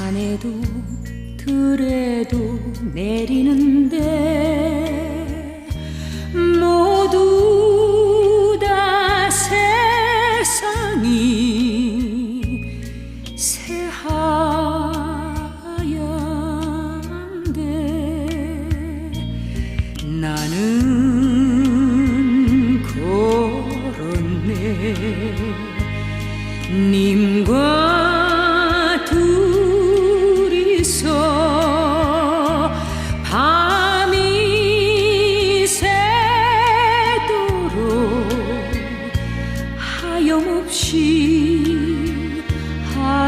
산에도 들에도 내리는데 모두 다 세상이 새하얀데 나는 걸었네. 님과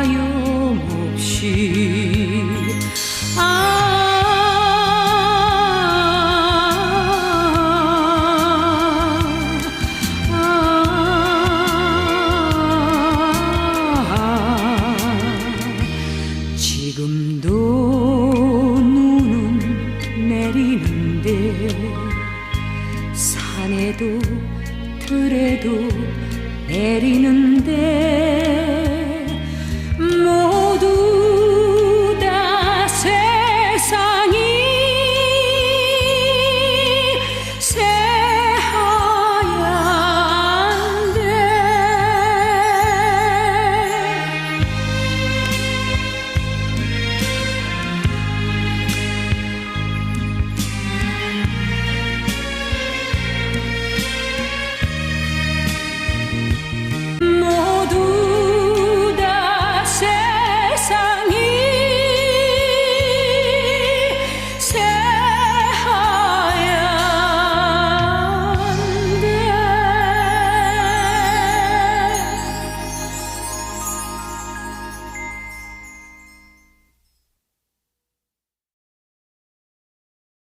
하염없이. 아, 지금도 눈은 내리는데 산에도 들에도 내리는데